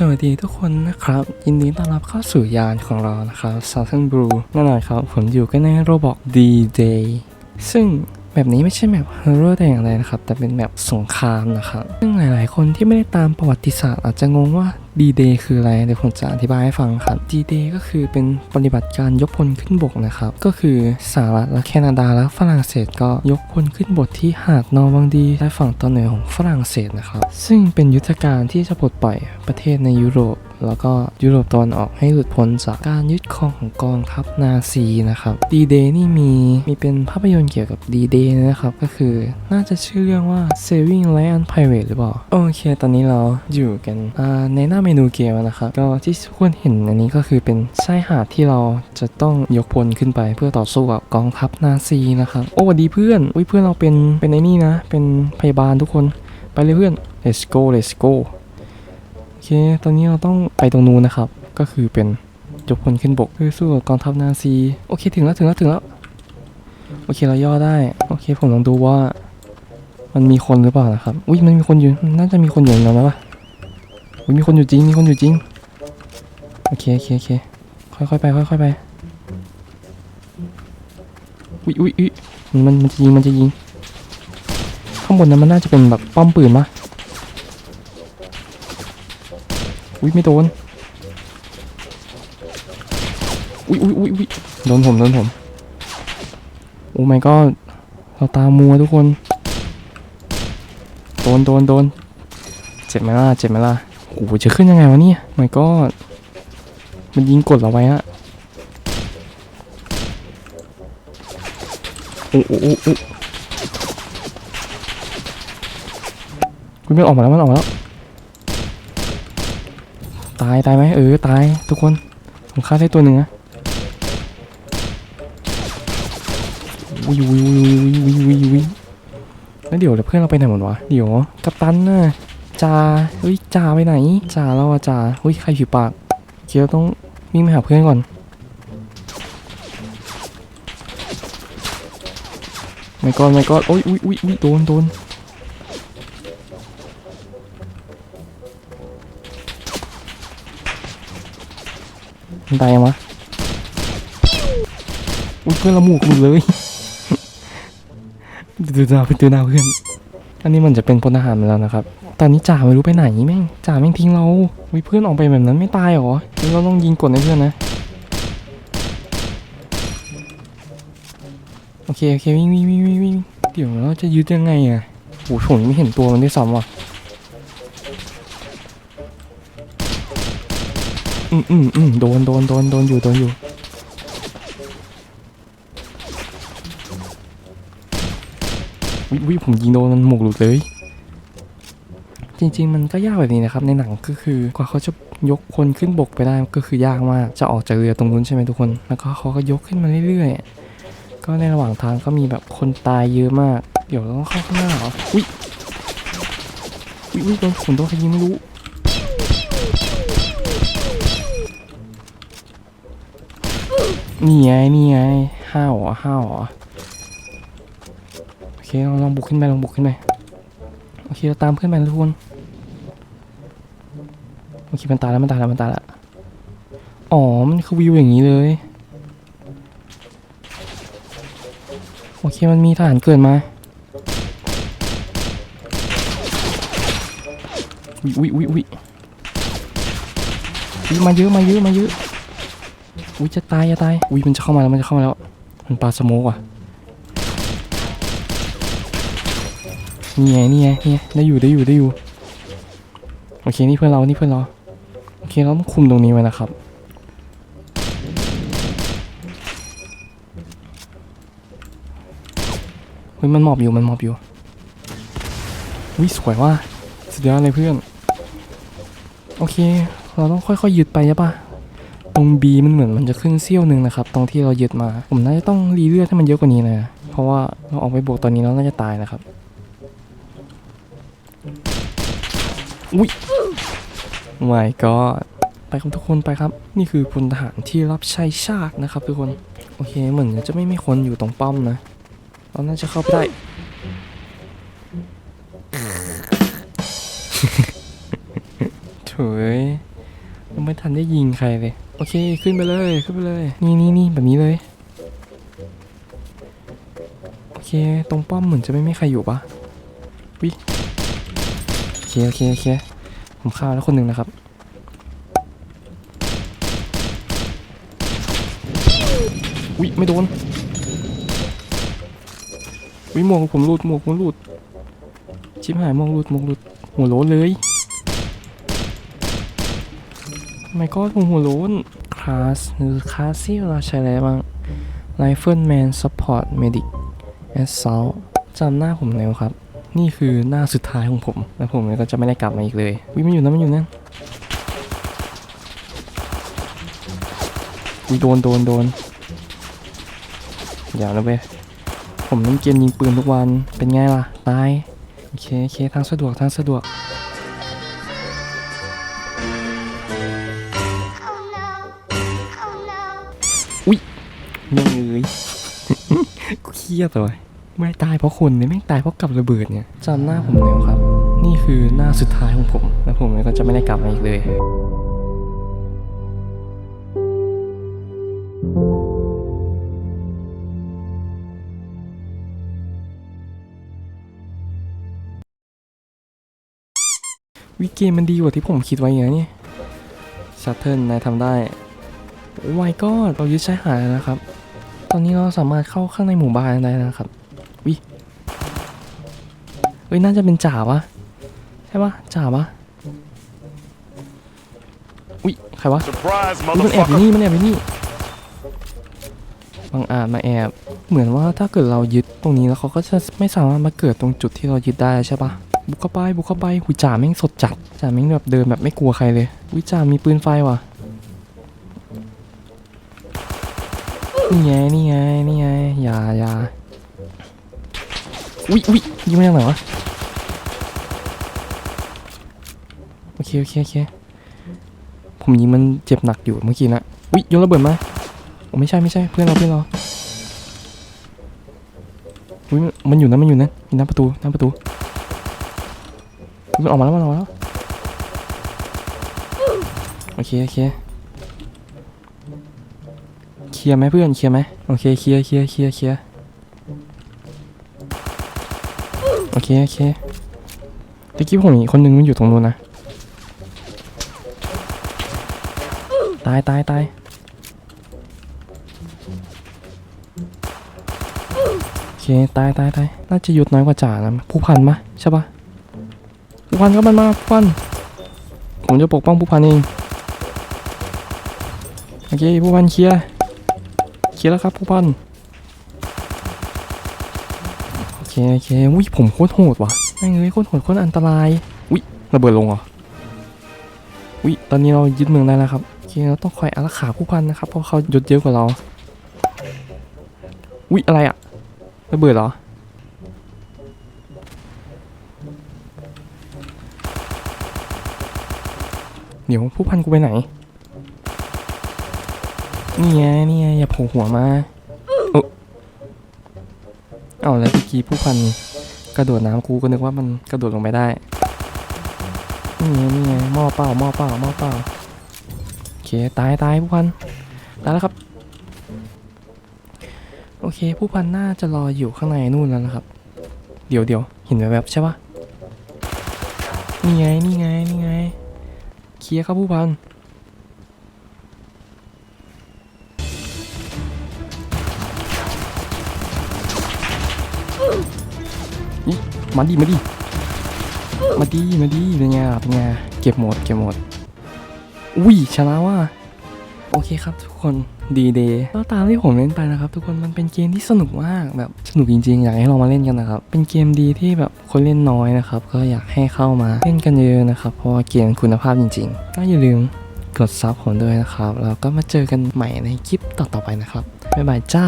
สวัสดีทุกคนนะครับ ยินดีต้อนรับเข้าสู่ยานของเรานะครับ Southern Blue แน่นอนครับ ผมอยู่กันในโรบอก D-Day ซึ่งแบบนี้ไม่ใช่แมปฮ o ร์ r แต่อย่างไรนะครับ แต่เป็นแมปสงครามนะครับ ซึ่งหลายๆ คนที่ไม่ได้ตามประวัติศาสตร์อาจจะงงว่า D-Day คืออะไร เดี๋ยวผมจะอธิบายให้ฟังครับ D-Day ก็คือเป็นปฏิบัติการยกพลขึ้นบกนะครับ ก็คือสหรัฐและแคนาดาและฝรั่งเศสก็ยกพลขึ้นบกที่หาดนอร์มังดีและฝั่งตอนเหนือของฝรั่งเศสนะครับ ซึ่งเป็นยุทธการที่จะปลดปล่อยประเทศในยุโรปแล้วก็ยุโรปตะวันออกให้หลุดพ้นจากการยึดครองของกองทัพนาซีนะครับ D-Day นี่มีมีเป็นภาพยนตร์เกี่ยวกับ D-Day นะครับ ก็คือน่าจะชื่อเรื่องว่า Saving Ryan Pirate หรือเปล่า โอเค ตอนนี้เราอยู่กันอ่าในหน้าเมนูเกมนะครับก็ที่ทุกคนเห็นอันนี้ก็คือเป็นชายหาดที่เราจะต้องยกพลขึ้นไปเพื่อต่อสู้กับกองทัพนาซีนะครับโอ้สวัสดีเพื่อนอุ้ยเพื่อนเราเป็นเป็นไอ้นี่นะ เป็นพยาบาลทุกคนไปเลยเพื่อน let's go let's go โอเคตอนนี้เราต้องไปตรงนู้นนะครับ ก็คือเป็นยกพลขึ้นบกเพื่อสู้กับกองทัพนาซีโอเคถึงแล้วถึงแล้วถึงแล้วโอเคเราย่อได้โอเคผมลองดูว่า มันมีคนหรือเปล่านะครับอุ้ยมันมีคนอยู่น่าจะมีคนอยู่ในนั้นนะวะ อุ้ยมีคนอยู่จริง มีคนอยู่จริง โอเคโอเคโอเค ค่อยๆไป ค่อยๆไป อุ้ยอุ้ยอุ้ยมันมันมันจะยิง มันจะยิง ข้างบนนั้นมันน่าจะเป็นแบบป้อมปืนปะอุ้ยไม่โดน อุ้ยอุ้ยอุ้ยอุ้ยโดนผม โดนผม โอ้ my god เราตามัวทุกคน โดน โดน โดน เจ็บไหมล่ะ เจ็บไหมล่ะ โอ้โหจะขึ้นยังไงวะเนี่ย my god มันยิงกดเราไว้อะโอ้โอ้โอ้โอ้คุณไม่ออกมาแล้วมันออกมาแล้ว ตายตายไหมเออตายทุกคนผมฆ่าได้ตัวหนึ่งนะวิววิววิววิววิววิวแล้วเดี๋ยวเพื่อนเราไปไหนหมดวะเดี๋ยวกัปตันน่ะ จ่าเฮ้ยจ่าไปไหนจ่าเราอะจ่าเฮ้ยใครผิวปากเคเราต้องวิ่งไปหาเพื่อนก่อนไม่ก่อนไม่ก่อนโอ้ยอุ้ยอุ้ยอุ้ยโดนโดนมันตายยังวะอุ้ยเพื่อนละหมูกหมดเลยดูหน้าเพื่อนดูหน้าเพื่อนอันนี้มันจะเป็นพลทหารไปแล้วนะครับ ตอนนี้จ่าไม่รู้ไปไหนแม่งจ่าแม่งทิ้งเราวิเพื่อนออกไปแบบนั้นไม่ตายเหรอนี่เราต้องยิงกดให้เพื่อนนะโอเคโอเควิ่งวิ่งวิ่งวิ่งวิ่งเดี๋ยวเราจะยึดยังไงอะโอ้โหผมยังไม่เห็นตัวมันด้วยซ้ำว่ะอืมอืมอืมโดนโดนโดนโดนอยู่โดนอยู่วิวิผมยิงโดนมันหมกหลุดเลย จริง ๆ มันก็ยากแบบนี้นะครับในหนังก็คือกว่าเขาจะยกคนขึ้นบกไปได้ก็คือยากมากจะออกจากเรือตรงนู้นใช่ไหมทุกคน แล้วก็เขาก็ยกขึ้นมาเรื่อยๆ ก็ในระหว่างทางก็มีแบบคนตายเยอะมาก เดี๋ยวเราต้องเข้าข้างหน้าเหรออุ้ยอุ้ยอุ้ยโดนผมโดนใครยิงไม่รู้นี่ไงนี่ไงห้าวเหรอห้าวเหอโอเคลองลองบุกขึ้นไปลองบุกขึ้นไป โอเคเราตามเพื่อนไปนทุกคนโอเคมันตายแล้วมันตายแล้วมันตายแล้วอ๋อมันคือวิวอย่างนี้เลยโอเคมันมีทหารเกิดมาอุ้ยอุ้ยอุ้ยอุ้ยมาเยอะมาเยอะมาเยอะอุ้ยจะตายจะตายอุ้ยมันจะเข้ามาแล้วมันจะเข้ามาแล้ว มันปลาสโมกว่ะ นี่ไงนี่ไงนี่ไงได้อยู่ได้อยู่ได้อยู่ โอเคนี่เพื่อนเรานี่เพื่อนเรา โอเคเราต้องคุมตรงนี้ไว้นะครับ เฮ้ยมันหมอบอยู่มันหมอบอยู่วิสวยว่ะสุดยอดเลยเพื่อน โอเค เราต้องค่อยๆยึดไปใช่ปะตรง B มันเหมือนมันจะขึ้นเสี้ยวหนึ่งนะครับ ตรงที่เรายึดมา ผมน่าจะต้องรีเลือดให้มันเยอะกว่านี้เลยนะเพราะว่าเราออกไปบวกตอนนี้เราน่าจะตายนะครับ อุ้ยไม่ก็ไปครับทุกคนไปครับ นี่คือพลทหารที่รับใช้ชาตินะครับ ทุกคนโอเคเหมือนจะไม่มีคนอยู่ตรงป้อมนะเราน่าจะเข้าไปได้ถเฉยยังไม่ทันได้ยิงใครเลย โอเคขึ้นไปเลยขึ้นไปเลย นี่นี่นี่แบบนี้เลย โอเค ตรงป้อมเหมือนจะไม่มีใครอยู่ปะวิ เคโอเคโอเคผมฆ่าแล้วคนหนึ่งนะครับวิไม่โดนวิหมวกผมหลุดหมวกผมหลุด ชิบหายหมวกหลุดหมวกหลุด หัวโล้นเลยไม่ก็ผมหัวโล้นคลาสหรือคลาสที่เราใช้อะไรบ้าง Rifleman Support Medic Assault จำหน้าผมแล้วครับ นี่คือหน้าสุดท้ายของผม และผมก็จะไม่ได้กลับมาอีกเลย วิ่งมันอยู่นั่นมันอยู่นั่นวิโดนโดนโดนอย่านะเว้ยผมเล่นเกมยิงปืนทุกวันเป็นไงล่ะ ตาย โอเคโอเคทางสะดวกทางสะดวก Oh no. Oh no. แม่งเอ้ยกูเครียดเลย ไม่ตายเพราะคนเนี่ยแม่ตายเพราะกับระเบิดเนี่ยจำหน้าผมแล้วครับ นี่คือหน้าสุดท้ายของผม และผมก็จะไม่ได้กลับมาอีกเลยวิเกมมันดีกว่าที่ผมคิดไว้ไงเนี่ยชัตเทิลนายทำได้โอ้ my god เรายึดชายหาดแล้วนะครับ ตอนนี้เราสามารถเข้าข้างในหมู่บ้านได้นะครับ วิเฮ้ยน่าจะเป็นจ่าวะใช่ปะจ่าวะอุ้ยใครวะ Surprise, อุ๊ยมันแอบอยู่ motherfucker! นี่มันแอบอยู่นี่บางอาจมาแอบเหมือนว่าถ้าเกิดเรายึดตรงนี้แล้วเขาก็จะไม่สามารถมาเกิดตรงจุดที่เรายึดได้ใช่ปะบุกเข้าไปบุกเข้าไปหุยจ่าแม่งสดจัดจ่าแม่งแบบเดินแบบไม่กลัวใครเลยวิจ่ามีปืนไฟว่ะนี่ไงนี่ไงนี่ไงอย่าอย่า อุ๊ยอุ๊ยยิงมาจากไหนวะโอเคโอเคโอเคผมยิงมันเจ็บหนักอยู่เมื่อกี้นะอุ๊ยโยนระเบิดมาโอ้ไม่ใช่ไม่ใช่เพื่อนเราเพื่อนเราอุ๊ยมันอยู่นะมันอยู่นะอยู่หน้าประตูหน้าประตูมันออกมาแล้วมันออกมาแล้วโอเคโอเคเคลียร์ไหมเพื่อนเคลียร์ไหมโอเคเคลียร์เคลียร์เคลียร์เคลียร์ โอเค โอเคตะกี้ผมอีกคนนึงมันอยู่ตรงนู้นนะ ตายตายตายโอเค ตายตายตายน่าจะหยุดน้อยกว่าจ่านะผู้พันมะใช่ปะผู้พันก็มันมาผู้พัน ผมจะปกป้องผู้พันเอง โอเค ผู้พันเคลียร์ เคลียร์แล้วครับผู้พัน โอเคโอเคอุ้ยผมโคตรโหดว่ะแม่งเอ้ยโคตรโหดโคตรอันตรายอุ้ยระเบิดลงเหรออุ้ยตอนนี้เรายึดเมืองได้แล้วครับโอเคเราต้องคอยอารักขาผู้พันนะครับเพราะเขายศเยอะกว่าเราอุ้ยอะไรอะระเบิดเหรอเดี๋ยวผู้พันกูไปไหนนี่ไงนี่ไงอย่าโผล่หัวมาเอาแล้วเมื่อ กี้ผู้พันกระโดดน้ำกูก็นึกว่ามันกระโดดลงไปได้นี่ไงนี่ไงหม้อเปล่าหม้อเปล่าหม้อเปล่าโอเคตายตายผู้พันตายแล้วครับ โอเค ผู้พันน่าจะรออยู่ข้างในนู่นแล้วนะครับ เดี๋ยวเดี๋ยวเห็นแวบใช่ปะนี่ไงนี่ไงนี่ไงเคลียร์ครับผู้พัน มาดิมาดิมาดิมาดิเป็นไงล่ะเป็นไงเก็บหมดเก็บหมดอุ้ยชนะว่ะโอเคครับทุกคนดีเดย์ก็ตามที่ผมเล่นไปนะครับ ทุกคนมันเป็นเกมที่สนุกมากแบบสนุกจริงๆอยากให้เรามาเล่นกันนะครับ เป็นเกมดีที่แบบคนเล่นน้อยนะครับ ก็อยากให้เข้ามาเล่นกันเยอะนะครับเพราะเกมคุณภาพจริงๆก็อย่าลืมกดซับผมด้วยนะครับแล้วก็มาเจอกันใหม่ในคลิปต่อๆไปนะครับบ๊ายบายจ้า